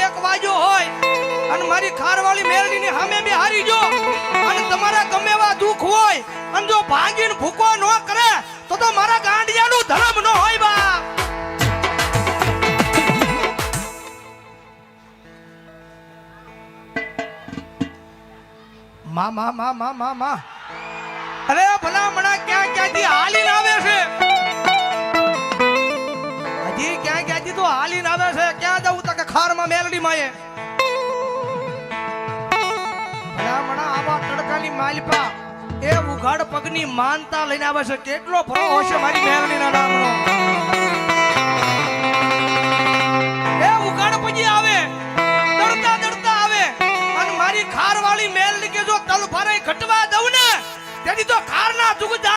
એક વાગ્યો હોય અને મારી ખારવાળી મેરડીની સામે બે હારી જો અને તમારા ગમે એવા દુઃખ હોય અને જો ભાંગીને ભૂકો ન કરે તો તો મારા ગાંડિયાનું ધર્મ ન હોય બા મા મા મા મા મા. અરે ભલામણા ક્યાં ક્યાં? હજી કે ક્યાંથી તો હાલીને છે, ક્યાં જવું તકે ખારમાં મેલડી માં એ ભલા મણા આવા તડકાની માલપા, એ ઉઘાડ પગની માનતા લઈને આવે છે. કેટલો ફરો હશે મારી મેલડીના નામનો એ ઉઘાડ પગી આવે તડતા તડતા આવે. અને મારી ખારવાળી મેલડી કે જો તલ ફરે ઘટવા દઉં ને, તેથી તો ખારના દુગદા